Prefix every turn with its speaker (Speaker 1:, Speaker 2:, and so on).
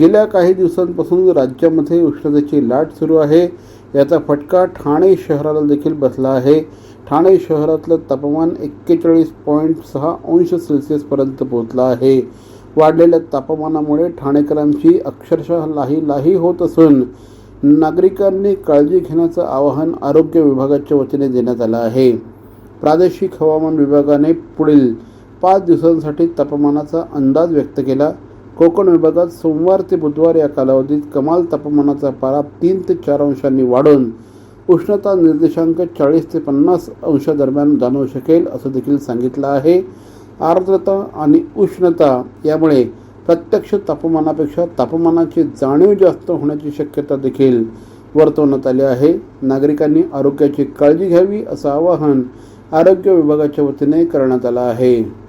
Speaker 1: गेल्या काही दिवसांपासून राज्यामध्ये उष्णतेची लाट सुरू आहे. याचा फटका ठाणे शहराला देखील बसला आहे. ठाणे शहरातलं तापमान एक्केचाळीस पॉईंट सहा अंश सेल्सिअसपर्यंत पोहोचलं आहे. वाढलेल्या तापमानामुळे ठाणेकरांची अक्षरशः लाही लाही होत असून नागरिकांनी काळजी घेण्याचं आवाहन आरोग्य विभागाच्या वतीने देण्यात आलं आहे. प्रादेशिक हवामान विभागाने पुढील पाच दिवसांसाठी तापमानाचा अंदाज व्यक्त केला. कोकण विभागात सोमवार ते बुधवार या कालावधीत कमाल तापमानाचा पारा तीन ते चार अंशांनी वाढून उष्णता निर्देशांक चाळीस ते पन्नास अंशादरम्यान जाणवू शकेल असं देखील सांगितलं आहे. आर्द्रता आणि उष्णता यामुळे प्रत्यक्ष तापमानापेक्षा तापमानाची जाणीव जास्त होण्याची शक्यता देखील वर्तवण्यात आली आहे. नागरिकांनी आरोग्याची काळजी घ्यावी असं आवाहन आरोग्य विभागाच्या वतीने करण्यात आलं आहे.